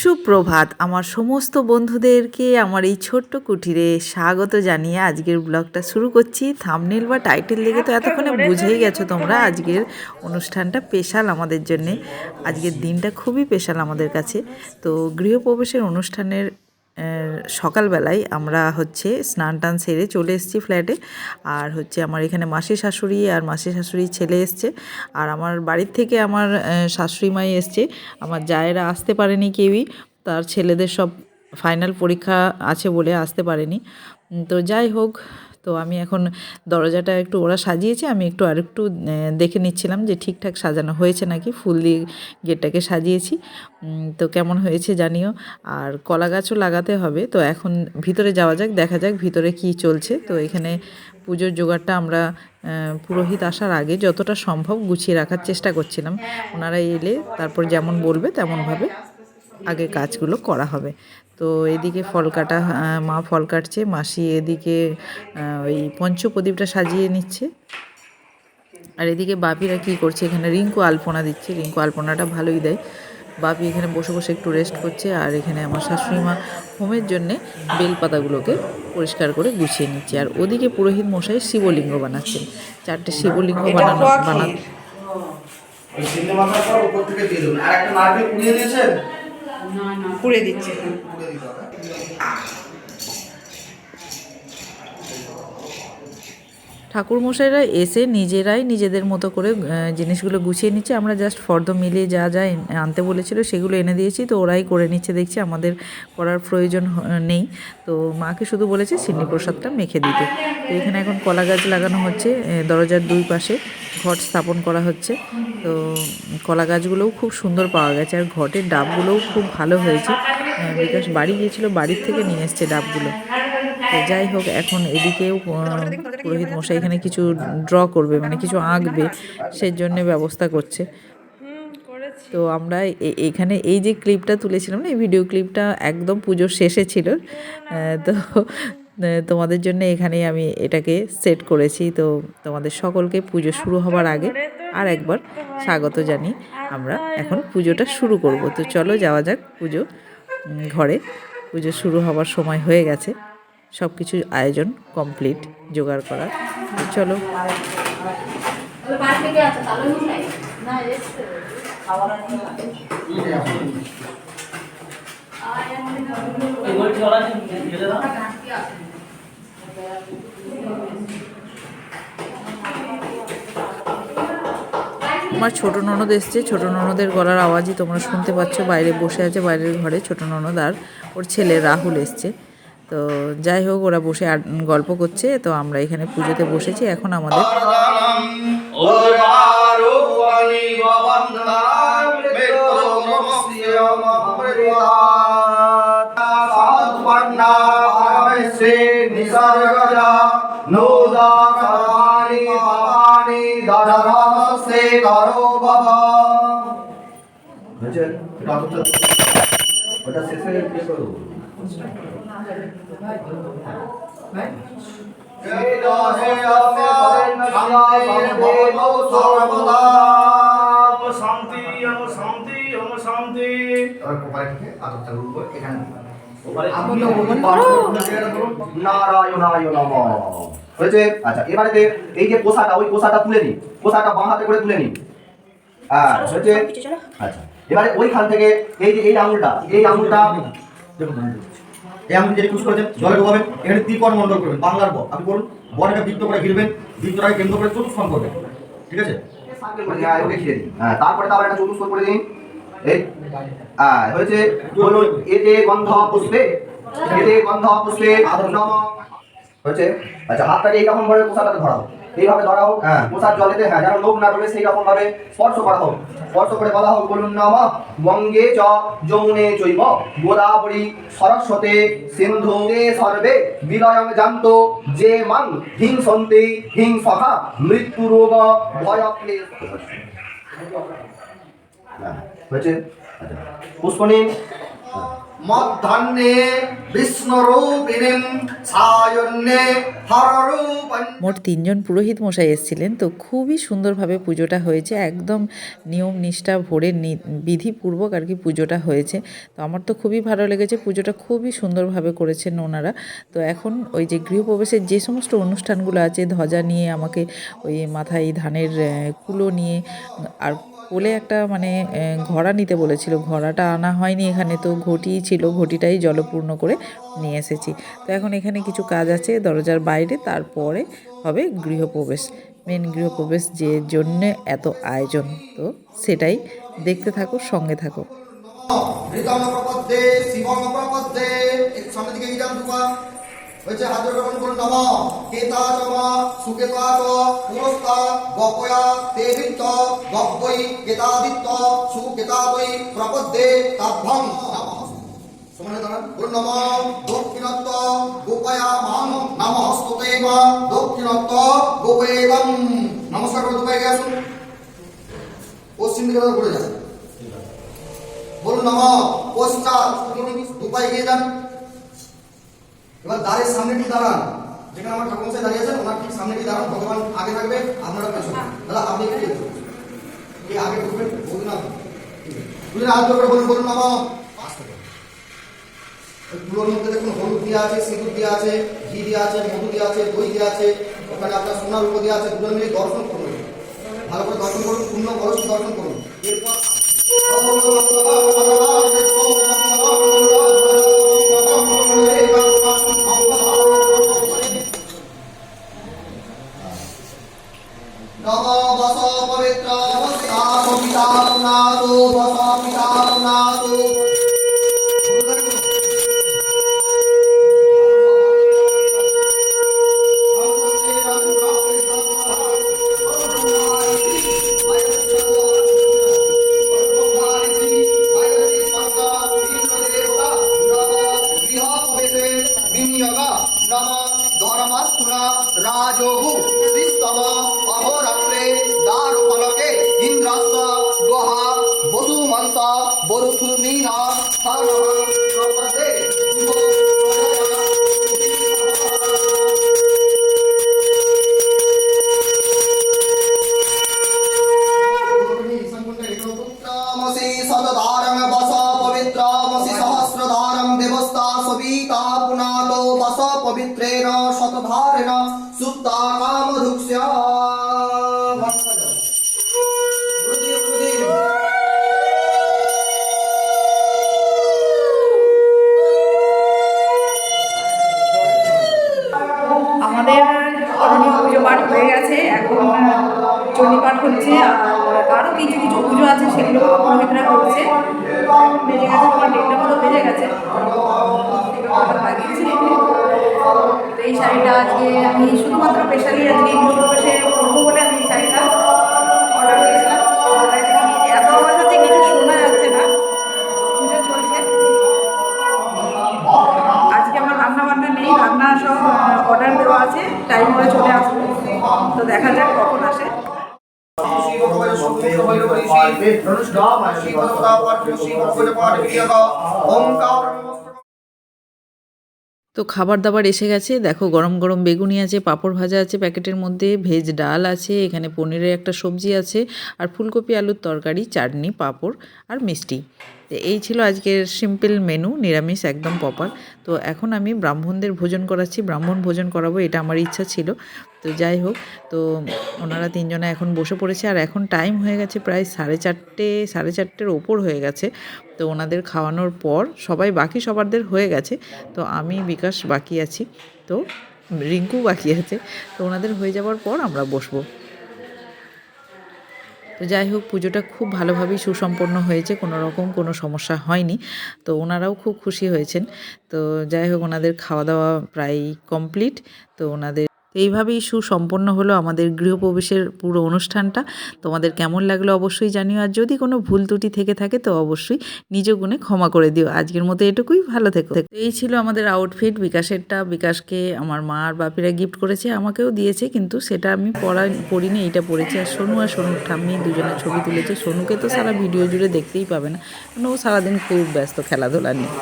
সুপ্রভাত। আমার সমস্ত বন্ধুদেরকে আমার এই ছোট্ট কুটিরে স্বাগত জানিয়ে আজকের ব্লগটা শুরু করছি। থামনেল বা টাইটেল দেখে তো এতক্ষণে বুঝেই গেছো তোমরা আজকের অনুষ্ঠানটা স্পেশাল আমাদের জন্যে। আজকের দিনটা খুবই স্পেশাল আমাদের কাছে। তো গৃহপ্রবেশের অনুষ্ঠানের সকালবেলায় আমরা হচ্ছে স্নান টান সেরে চলে এসেছি ফ্ল্যাটে আর হচ্ছে আমার এখানে মাসি শাশুড়ি আর মাসি শাশুড়ি ছেলে এসছে। আর আমার বাড়ির থেকে আমার শাশুড়ি মাই এসছে। আমার জায়েরা আসতে পারেনি কেউই। তার ছেলেদের সব ফাইনাল পরীক্ষা আছে বলে আসতে পারেনি। তো যাই হোক তো আমি এখন দরজাটা একটু ওরা সাজিয়েছে, আমি একটু আরেকটু দেখে নিচ্ছিলাম যে ঠিকঠাক সাজানো হয়েছে নাকি, ফুল দিয়ে গেটটাকে সাজিয়েছি। তো কেমন হয়েছে জানিও, আর কলা গাছও লাগাতে হবে, তো এখন ভিতরে যাওয়া যাক, দেখা যাক ভিতরে কি চলছে। তো এখানে পুজোর জোগাড়টা আমরা পুরোহিত আসার আগে যতটা সম্ভব গুছিয়ে রাখার চেষ্টা করছিলাম। ওনারা এলে তারপর যেমন বলবে তেমনভাবে আগে কাজগুলো করা হবে। তো এদিকে ফল কাটা মা ফল কাটছে মাসি এদিকে ওই পঞ্চপ্রদীপটা সাজিয়ে নিচ্ছে। আর এদিকে বাপিরা কি করছে এখানে রিঙ্কু আলপনা দিচ্ছে। রিঙ্কু আলপনাটা ভালোই দেয়। বাপি এখানে বসে বসে একটু রেস্ট করছে আর এখানে আমার শাশুড়ি মা হোমের জন্যে বেলপাতাগুলোকে পরিষ্কার করে গুছিয়ে নিচ্ছে। আর ওদিকে পুরোহিত মশাই শিবলিঙ্গ বানাচ্ছেন। চারটে শিবলিঙ্গ বানানো বানা পুড়ে দিচ্ছে। ঠাকুরমশাইরা এসে নিজেরাই নিজেদের মতো করে জিনিসগুলো গুছিয়ে নিচ্ছে। আমরা জাস্ট ফর্দ মিলিয়ে যা যা আনতে বলেছিল সেগুলো এনে দিয়েছি। তো ওরাই করে নিচ্ছে, দেখছি আমাদের করার প্রয়োজন নেই। তো মাকে শুধু বলেছে সিন্নি প্রসাদটা মেখে দিতে। তো এখানে এখন কলা গাছ লাগানো হচ্ছে দরজার দুই পাশে ঘট স্থাপন করা হচ্ছে। তো কলা গাছগুলোও খুব সুন্দর পাওয়া গেছে আর ঘটের ডাবগুলোও খুব ভালো হয়েছে। বিকাশ বাড়ি গিয়েছিল, বাড়ির থেকে নিয়ে এসছে ডাবগুলো। যাই হোক এখন এদিকেও পুরোহিত মশাই এখানে কিছু ড্র করবে মানে কিছু আঁকবে সেই জন্য ব্যবস্থা করছে। তো আমরা এখানে এই যে ক্লিপটা তুলেছিলাম না এই ভিডিও ক্লিপটা একদম পুজোর শেষে ছিল। তো তোমাদের জন্য এখানেই আমি এটাকে সেট করেছি। তো তোমাদের সকলকে পুজো শুরু হবার আগে আর একবার স্বাগত জানি। আমরা এখন পুজোটা শুরু করব। তো চলো যাওয়া যাক পুজো ঘরে। পুজো শুরু হবার সময় হয়ে গেছে। সব কিছু আয়োজন কমপ্লিট জোগাড় করা। চলো। আমার ছোট ননদ এসছে। ছোট ননদের গলার আওয়াজই তোমরা শুনতে পাচ্ছ। বাইরে বসে আছে বাইরের ঘরে ছোট ননদ আর ওর ছেলে রাহুল এসছে। তো যাই হোক, ওরা বসে গল্প করছে, তো আমরা এখানে পুজোতে বসেছি। এখন আমাদের ওটা শান্তি শান্তি আচ্ছা এই যে কোষাটা ওই কোষাটা তুলে নিন কোষাটা বাঁ হাতে করে তুলে হ্যাঁ হয়েছে আচ্ছা এবারে ওইখান থেকে এই যে এই আঙুলটা এই আঙুলটা এই আঙুল যেটা ইউজ করেছেন জলে ডোবাবেন। এখানে ত্রিকোণ মন্ডল করবেন, বাংলার ব। আপনি বলুন, বনটা বৃত্ত করে ঘিরবেন, বৃত্তটাকে কেন্দ্র করে চতুষ্কোণ করবেন, ঠিক আছে? হ্যাঁ তারপরে তারপর একটা চতুষ্কোণ করে দিন। হ্যাঁ হয়েছে, বলুন এতে গন্ধ পুষ্পে এতে গন্ধ পুষ্পে নম। হয়েছে? আচ্ছা হাতটাকে এইরকম ভাবে পোশাকটাতে ধরা এইভাবে ধরা হোক হ্যাঁ। পোশাক জলেতে হ্যাঁ যেন লোক না ডোবে সেই রকম ভাবে স্পর্শ করা হোক। স্পর্শ করে বলা হোক বলুন নম গঙ্গে চ যমুনে চৈব গোদাবরী সরস্বতে সিন্ধু সর্বে বিলয়ং জান্ত যে মান হিংসন্তে হিংসখা মৃত্যু রোগ ভয় হ্যাঁ, হয়েছে? আচ্ছা। মোট তিনজন পুরোহিত মশাই এসেছিলেন, তো খুবই সুন্দরভাবে পুজোটা হয়েছে, একদম নিয়ম নিষ্ঠা ভরে বিধিপূর্বক আর কি পুজোটা হয়েছে। তো আমার তো খুবই ভালো লেগেছে, পুজোটা খুবই সুন্দরভাবে করেছেন ওনারা। তো এখন ওই যে গৃহপ্রবেশের যে সমস্ত অনুষ্ঠানগুলো আছে, ধ্বজা নিয়ে আমাকে ওই মাথায় ধানের কুলো নিয়ে আর কোলে একটা মানে ঘড়া নিতে বলেছিল। ঘড়াটা আনা হয়নি এখানে, তো ঘটি ছিল, ঘটিটাই জলপূর্ণ করে নিয়ে এসেছি। তো এখন এখানে কিছু কাজ আছে দরজার বাইরে, তারপরে হবে গৃহপ্রবেশ। মেন গৃহপ্রবেশ যে জন্য এত আয়োজন, তো সেটাই দেখতে থাকো, সঙ্গে থাকো। হয়েছে হাত জোড় গ্রহণ করুন নম কেতা চমা সুকেতা চ, পুরস্তা গপয়া তেবিত্ত গব্বই কেতাদিত্য সুকেতাদই প্রপদ্যে, তাভ্যং। নমঃ সমানে বলুন নম, দক্ষিণত্ব, গোপয়া মাম নম হস্ততে মা দক্ষিণত্ব নমস্কার করে পশ্চিম দিকে ঘুরে যান। বলুন নম, পশ্চাৎ। দুপায় গিয়ে এবার দ্বারের সামনে ঠিক দাঁড়ান? যেখানে আমার ঠাকুর দাঁড়িয়ে আছেন, ওনার ঠিক সামনে ঠিক দাঁড়ান? ভগবান আগে থাকবে, আপনারা পেছনে দাদা, আপনি একটু এই আগে ঢুকবেন, বলুন না। জোড় বলুন বলুন। ওই মধ্যে দেখুন হলুদ দেওয়া আছে, সিঁদুর দেওয়া আছে, ঘি দেওয়া আছে, মধু দেওয়া আছে, দই দেওয়া আছে, ওখানে আপনার সোনার উপর আছে, দুজন মিলে দর্শন করুন। ভালো করে দর্শন করুন, পূর্ণ দর্শন করুন। এরপর রাজহু শ্রীস্তব অহোরাত্রে দারুফলকে ইন্দ্রাস্ত বেজে তো এই শাড়িটা আজকে আমি শুধুমাত্র স্পেশালি আজকে গৃহপ্রবেশে করব বলে আমি এই শাড়িটা অর্ডার করেছিলাম। এত আওয়াজ হচ্ছে কিছু শোনা যাচ্ছে না, পুজো চলছে। আজকে আমার রান্না বান্না নেই, রান্না সব অর্ডার দেওয়া আছে টাইম করে চলে আসবে। তো দেখা যাক কখন আসে। তো খাবার দাবার এসে গেছে। দেখো, গরম গরম বেগুনি আছে, পাঁপড় ভাজা আছে, প্যাকেটের মধ্যে ভেজ ডাল আছে, এখানে পনিরের একটা সবজি আছে, আর ফুলকপি, আলুর তরকারি, চাটনি, পাঁপড় আর মিষ্টি। এই ছিল আজকের সিম্পল মেনু নিরামিষ একদম প্রপার তো এখন আমি ব্রাহ্মণদের ভোজন করাচ্ছি, ব্রাহ্মণ ভোজন করাবো, এটা আমার ইচ্ছা ছিল। তো যাই হোক, তো ওনারা তিনজনে এখন বসে পড়েছে, আর এখন টাইম হয়ে গেছে প্রায় সাড়ে চারটে, সাড়ে চারটের ওপর হয়ে গেছে। তো ওনাদের খাওয়ানোর পর সবাই, বাকি সবারদের হয়ে গেছে। তো আমি, বিকাশ বাকি আছি, তো রিঙ্কু বাকি আছে। তো ওনাদের হয়ে যাওয়ার পর আমরা বসবো। তো যাই হোক, পুজোটা খুব ভালোভাবেই সুসম্পন্ন হয়েছে, কোনো রকম কোনো সমস্যা হয়নি। তো ওনারাও খুব খুশি হয়েছেন। তো যাই হোক, ওনাদের খাওয়া দাওয়া প্রায় কমপ্লিট তো ওনাদের তো এইভাবেই সুসম্পন্ন হলো আমাদের গৃহপ্রবেশের পুরো অনুষ্ঠানটা। তোমাদের কেমন লাগল অবশ্যই জানিও, আর যদি কোনো ভুল ত্রুটি থেকে থাকে তো অবশ্যই নিজ গুণে ক্ষমা করে দিও। আজকের মতো এটুকুই, ভালো থেকো। এই ছিল আমাদের আউটফিট বিকাশেরটা। বিকাশকে আমার মা আর বাপিরা গিফট করেছে, আমাকেও দিয়েছে, কিন্তু সেটা আমি পরা পরিনি এইটা পরেছি আর সোনু আর সোনুর ঠাম্মি দুজনে ছবি তুলেছে। সোনুকে তো সারা ভিডিও জুড়ে দেখতেই পাবে না। কারণ ও সারাদিন খুব ব্যস্ত খেলাধুলা নিয়ে।